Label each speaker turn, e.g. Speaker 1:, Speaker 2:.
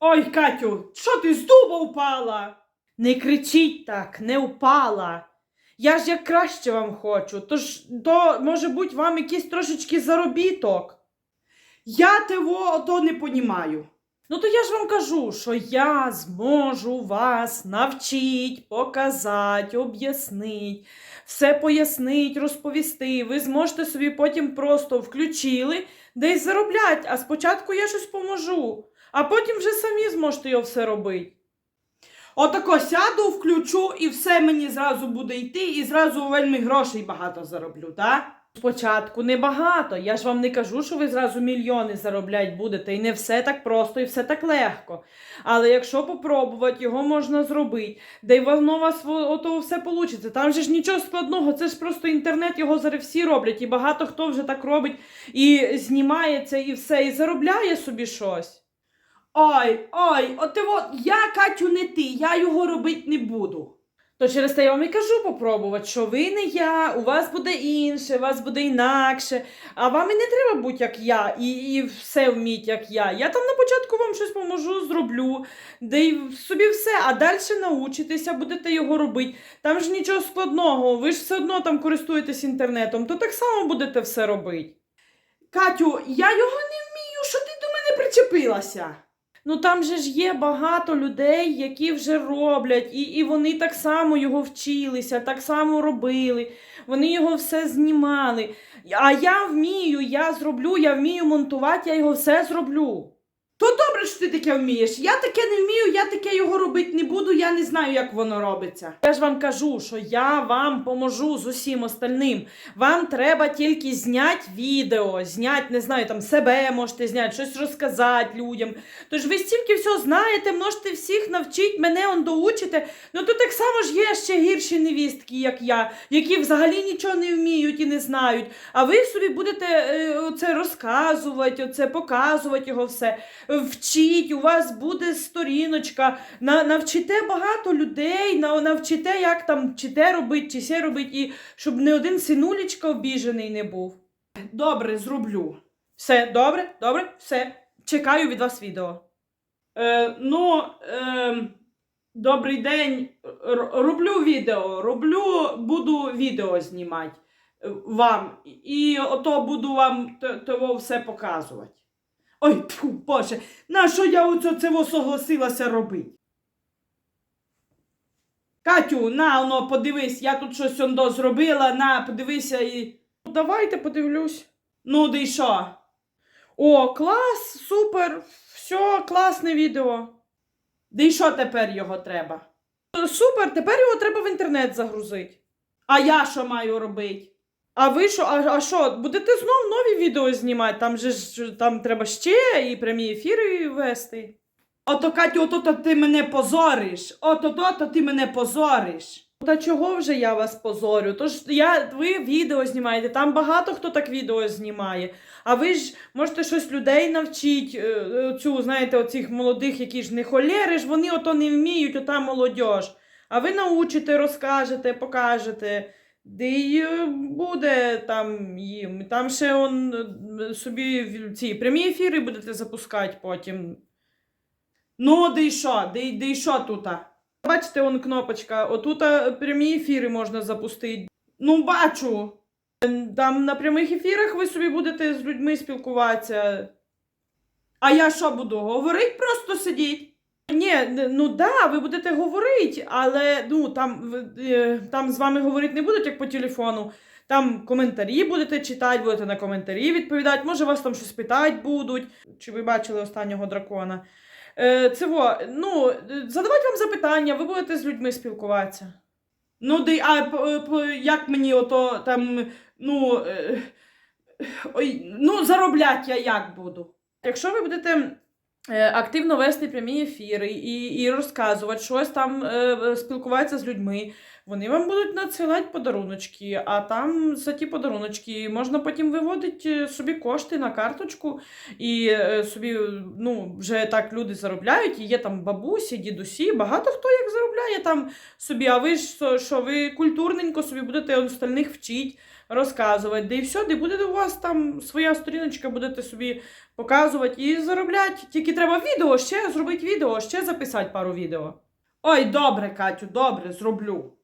Speaker 1: Ой, Катю, що ти з дуба впала? Не кричіть так, не впала. Я ж як краще вам хочу, тож то може бути вам якийсь трошечки заробіток. Я того ото не понімаю. Ну то я ж вам кажу, що я зможу вас навчить, показати, об'яснити, все пояснить, розповісти. Ви зможете собі потім просто включили, десь зароблять, а спочатку я щось поможу, а потім вже самі зможете його все робити. Отако сяду, включу, і все мені зразу буде йти, і зразу вельми грошей багато зароблю, так? Спочатку небагато. Я ж вам не кажу, що ви зразу мільйони заробляти будете, і не все так просто, і все так легко. Але якщо попробувати, його можна зробити, де й воно у вас ото все вийде. Там же ж нічого складного, це ж просто інтернет, його зараз всі роблять, і багато хто вже так робить і знімається, і все, і заробляє собі щось. Ой, ой, от от я, Катю, не ти, я його робити не буду. То через те я вам і кажу попробувати, що ви не я, у вас буде інше, у вас буде інакше, а вам і не треба бути як я, і, і все вміть, як я. Я там на початку вам щось поможу, зроблю, де й собі все, а далі научитеся, будете його робити. Там ж нічого складного, ви ж все одно там користуєтесь інтернетом, то так само будете все робити. Катю, я його не вмію, що ти до мене причепилася. Ну там же ж є багато людей, які вже роблять, і, і вони так само його вчилися, так само робили, вони його все знімали. А я вмію, я зроблю, я вмію монтувати, я його все зроблю. То добре, що ти таке вмієш. Я таке не вмію, я таке його робити не буду, я не знаю, як воно робиться. Я ж вам кажу, що я вам поможу з усім остальним. Вам треба тільки зняти відео, зняти, не знаю, там себе можете зняти, щось розказати людям. Тож ви стільки всього знаєте, можете всіх навчити, мене он доучите. Ну то так само ж є ще гірші невістки, як я, які взагалі нічого не вміють і не знають. А ви собі будете е, оце розказувати, оце показувати його все. Вчіть, у вас буде сторіночка, на, навчите багато людей, на, навчите, як там чи те робити, чи все робити, і щоб не один синулечка обіжений не був. Добре, зроблю. Все, добре, добре, все. Чекаю від вас відео. Е, ну, е, добрий день. Роблю відео. Роблю, буду відео знімати е, вам. І ото буду вам того все показувати. Ой, тьфу, Боже, на що я оце цього согласилася робити? Катю, на, оно, подивись, я тут щось ондо зробила, на, подивися і. Ну, Давайте подивлюсь. Ну, де й що? О, клас, супер, все, класне відео. Де й що тепер його треба? Супер, тепер його треба в інтернет загрузити. А я що маю робити? А ви що, а, а що, будете знов нові відео знімати? Там же ж там треба ще і прямі ефіри вести. Ото, Катю, ото то ти мене позориш. Ото то, то ти мене позориш. Та чого вже я вас позорю? Тож я, ви відео знімаєте, там багато хто так відео знімає. А ви ж можете щось людей навчити, е, е, цю, знаєте, оцих молодих, які ж не холєри ж, вони ото не вміють, ота молодь. А ви научите, розкажете, покажете. Де й е, буде там їм. Там ще он е, собі ці прямі ефіри будете запускати потім. Ну, де й що? Де, де й що тут? Бачите, он кнопочка. Отут е, прямі ефіри можна запустити. Ну, бачу. Там на прямих ефірах ви собі будете з людьми спілкуватися. А я що буду? Говорить, просто сидіть. Ні, ну да, ви будете говорити, але ну там, е, там з вами говорити не будуть, як по телефону. Там коментарі будете читати, будете на коментарі відповідати. Може, вас там щось питати будуть. Чи ви бачили останнього дракона? Е, це во, ну, задавати вам запитання, ви будете з людьми спілкуватися. Ну, де, а як мені ото там, ну, е, ой, ну, заробляти я як буду? Якщо ви будете активно вести прямі ефіри і, і розказувати щось там, е, спілкуватися з людьми, вони вам будуть надсилати подаруночки, а там за ті подаруночки можна потім виводити е, собі кошти на карточку, і е, собі ну, вже так люди заробляють, і є там бабусі, дідусі, багато хто як заробляє там собі, а ви ж що, ви культурненько собі будете остальних вчити. Розказувати, де і все, де буде у вас там своя сторіночка, будете собі показувати і заробляти. Тільки треба відео, ще зробити відео, ще записати пару відео. Ой, добре, Катю, добре, зроблю.